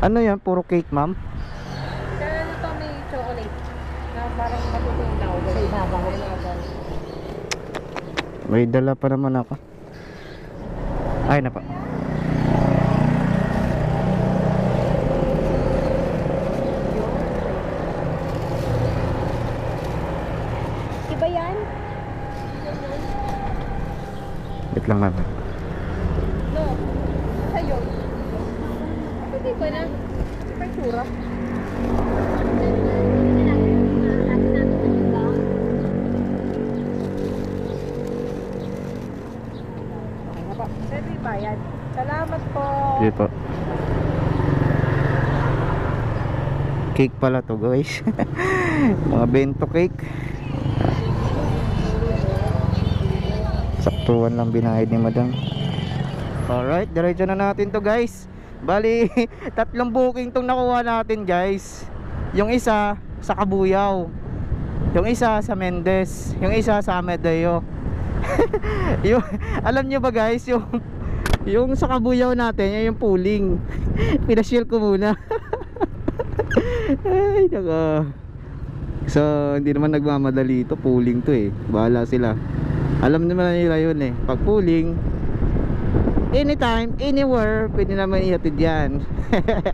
Ano yan? Puro cake, ma'am? Kaya ano to may chocolate. Na parang matutunaw. Sa ibabaw. May dala pa naman ako. Ay, napa. Iba yan? Wait lang, ma'am. Na? Po. Pwede yung bayad. Salamat po. Sige po. Cake pala to guys. Mga bento cake. Saktuan lang binayad ni madam. Alright, diretso na natin to guys. Bali, tatlong booking tong nakuha natin guys. Yung isa sa Kabuyaw. Yung isa sa Mendez. Yung isa sa Amedeo. yung, alam nyo ba guys, yung yung sa Kabuyaw natin, yan yung pooling. Pinasyel ko muna. Ay, naka. So, hindi naman nagmamadali ito. Pooling to eh. Bahala sila. Alam naman nila yun eh. Pag pooling, anytime, anywhere, pwede naman ihatid yan.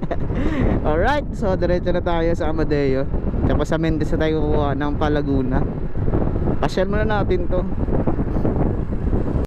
Alright, so diretso na tayo sa Amadeo. Tapos sa Mendez na tayo kukuha ng Palaguna. Pasyal muna natin to.